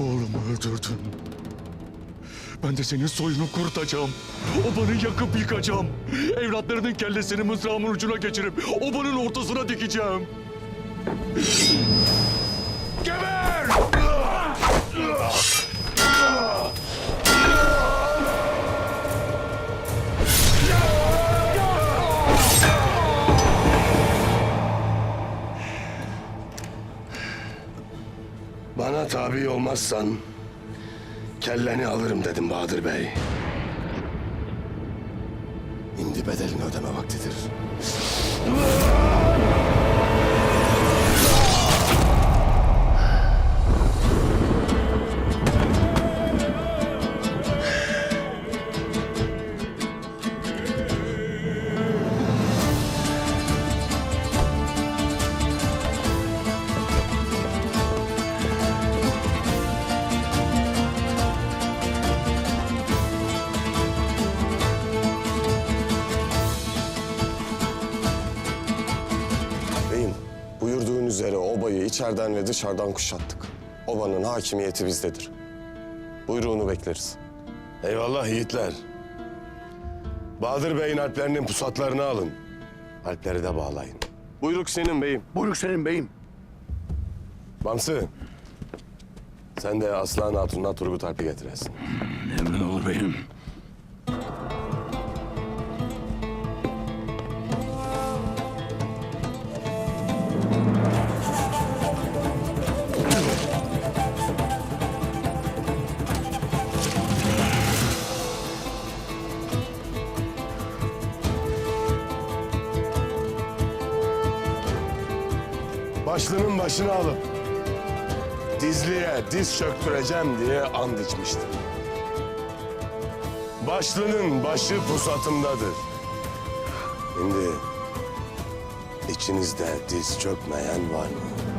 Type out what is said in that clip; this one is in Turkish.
Oğlumu öldürdün. Ben de senin soyunu kurutacağım. Obanı yakıp yıkacağım. Evlatlarının kellesini mızrağımın ucuna geçirip obanın ortasına dikeceğim. Bana tabi olmazsan kelleni alırım dedim Bahadır Bey. Şimdi bedelini ödeme vaktidir. Üzere obayı içeriden ve dışarıdan kuşattık. Obanın hakimiyeti bizdedir. Buyruğunu bekleriz. Eyvallah yiğitler. Bahadır Bey'in alplerinin pusatlarını alın. Alpleri de bağlayın. Buyruk senin beyim. Buyruk senin beyim. Bamsı. Sen de Aslan Hatun'la Turgut Alp'i getiresin. Emrin olur beyim. Başlının başını alıp dizliye diz çöktüreceğim diye and içmiştim. Başlının başı pusatımdadır. Şimdi içinizde diz çökmeyen var mı?